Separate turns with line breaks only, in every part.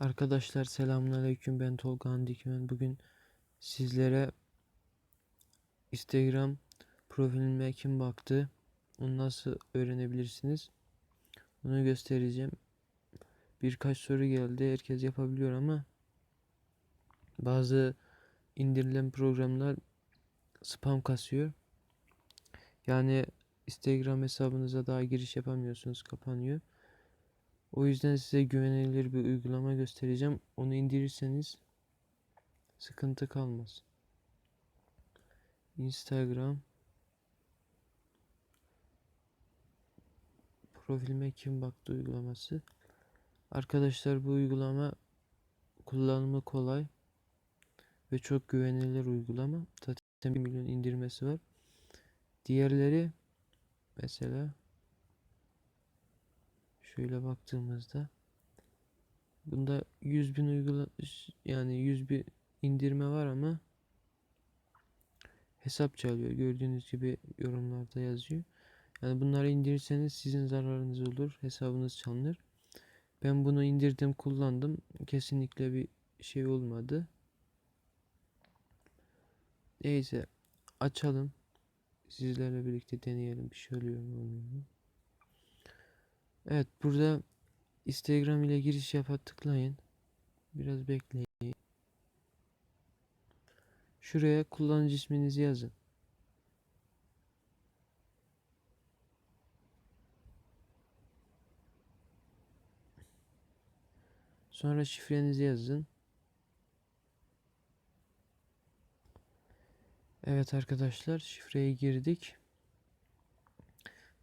Arkadaşlar selamünaleyküm ben Tolga Dikmen. Bugün sizlere Instagram profilime kim baktı onu nasıl öğrenebilirsiniz onu göstereceğim. Birkaç soru geldi herkes yapabiliyor ama bazı indirilen programlar spam kasıyor. Yani Instagram hesabınıza daha giriş yapamıyorsunuz kapanıyor. O yüzden size güvenilir bir uygulama göstereceğim. Onu indirirseniz sıkıntı kalmaz. Instagram profilime kim baktı uygulaması. Arkadaşlar bu uygulama kullanımı kolay ve çok güvenilir uygulama. Zaten 1 milyon indirmesi var. Diğerleri mesela şöyle baktığımızda bunda 100 bin uygula yani 100 bin indirme var ama hesap çalıyor. Gördüğünüz gibi yorumlarda yazıyor. Yani bunları indirirseniz sizin zararınız olur. Hesabınız çalınır. Ben bunu indirdim, kullandım. Kesinlikle bir şey olmadı. Neyse açalım. Sizlerle birlikte deneyelim. Bir şey oluyor mu olmuyor mu? Evet burada Instagram ile giriş yapa tıklayın. Biraz bekleyin. Şuraya kullanıcı isminizi yazın. Sonra şifrenizi yazın. Evet arkadaşlar şifreyi girdik.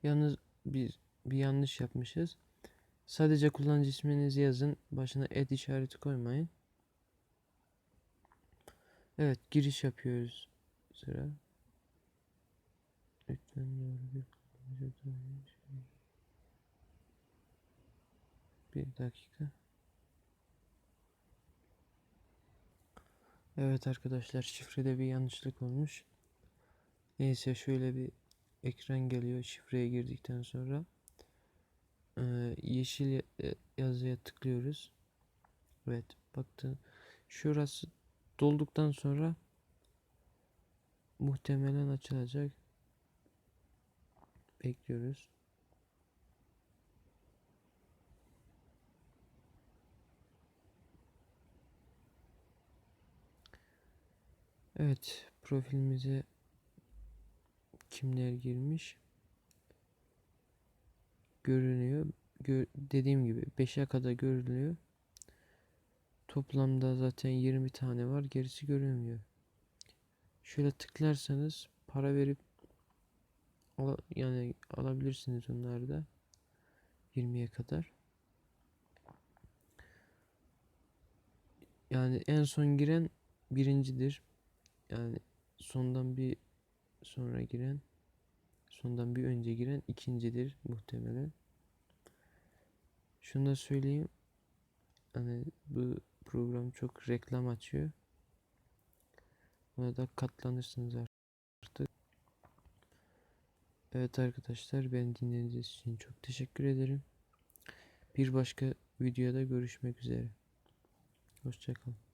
Yalnız bir, bir yanlış yapmışız. Sadece kullanıcı isminizi yazın. Başına et işareti koymayın. Evet giriş yapıyoruz. Sıra. Bir dakika. Evet arkadaşlar şifrede bir yanlışlık olmuş. Neyse şöyle bir ekran geliyor şifreye girdikten sonra. Ee, yeşil yazıya tıklıyoruz. Evet baktın. Şurası dolduktan sonra muhtemelen açılacak. Bekliyoruz. Evet profilimize kimler girmiş görünüyor. Gör, dediğim gibi 5'e kadar görülüyor. Toplamda zaten 20 tane var. Gerisi görünmüyor. Şöyle tıklarsanız para verip al, yani alabilirsiniz onları da 20'ye kadar. Yani en son giren birincidir. Yani sondan bir sonra giren sondan bir önce giren ikincidir muhtemelen. Şunu da söyleyeyim. Hani bu program çok reklam açıyor. Buna da katlanırsınız artık. Evet arkadaşlar ben dinlediğiniz için çok teşekkür ederim. Bir başka videoda görüşmek üzere. Hoşçakalın.